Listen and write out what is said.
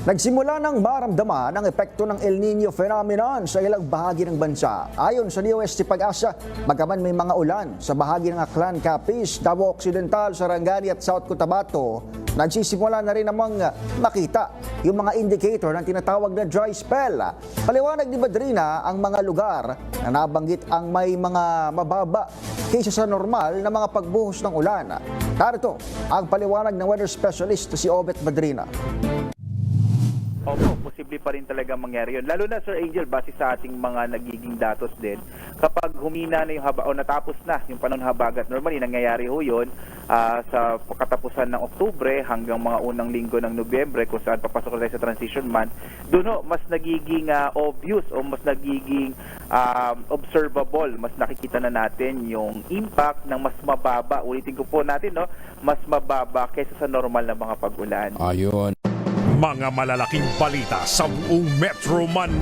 Nagsimula ng maramdaman ang epekto ng El Nino phenomenon sa ilang bahagi ng bansa. Ayon sa DOST Pag-asa, magaman may mga ulan sa bahagi ng Aklan, Capiz, Davao Occidental, Sarangani at South Cotabato, nagsisimula na rin namang makita yung mga indicator ng tinatawag na dry spell. Paliwanag ni Madrina ang mga lugar na nabanggit ang may mga mababa kaysa sa normal na mga pagbuhos ng ulan. Narito ang paliwanag ng weather specialist si Obet Madrina. Opo, posible pa rin talaga mangyari yun. Lalo na Sir Angel, base sa ating mga nagiging datos din, kapag humina na yung haba o natapos na yung panahon habagat, normally nangyayari ho yun ah, sa katapusan ng Oktubre hanggang mga unang linggo ng Nobyembre kung saan papasok tayo sa transition month, doon ho, mas nagiging ah, obvious o mas nagiging um, observable, mas nakikita na natin yung impact ng mas mababa. Ulitin ko po natin, no, mas mababa kaysa sa normal na mga pag-ulan. Ayun. Mga malalaking balita sa buong Metro Manila.